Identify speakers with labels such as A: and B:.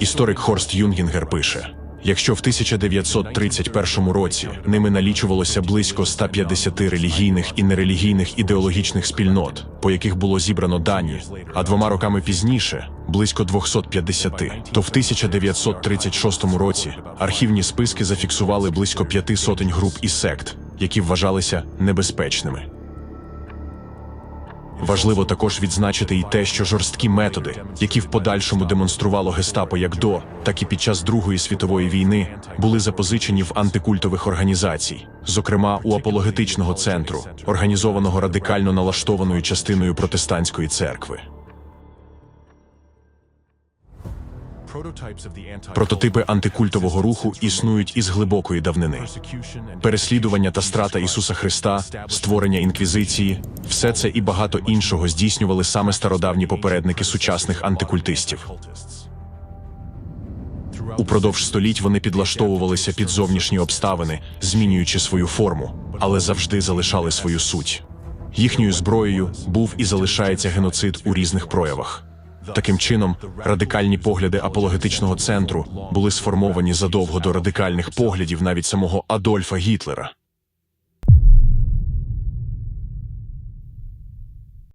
A: Історик Хорст Юнгінгер пише: якщо в 1931 році ними налічувалося близько 150 релігійних і нерелігійних ідеологічних спільнот, по яких було зібрано дані, а двома роками пізніше близько 250, то в 1936 році архівні списки зафіксували близько п'яти сотень груп і сект, які вважалися небезпечними. Важливо також відзначити і те, що жорсткі методи, які в подальшому демонструвало гестапо як до, так і під час Другої світової війни, були запозичені в антикультових організацій, зокрема у апологетичного центру, організованого радикально налаштованою частиною протестантської церкви. Прототипи антикультового руху існують із глибокої давнини. Переслідування та страта Ісуса Христа, створення інквізиції, все це і багато іншого здійснювали саме стародавні попередники сучасних антикультистів. Упродовж століть вони підлаштовувалися під зовнішні обставини, змінюючи свою форму, але завжди залишали свою суть. Їхньою зброєю був і залишається геноцид у різних проявах. Таким чином, радикальні погляди апологетичного центру були сформовані задовго до радикальних поглядів навіть самого Адольфа Гітлера.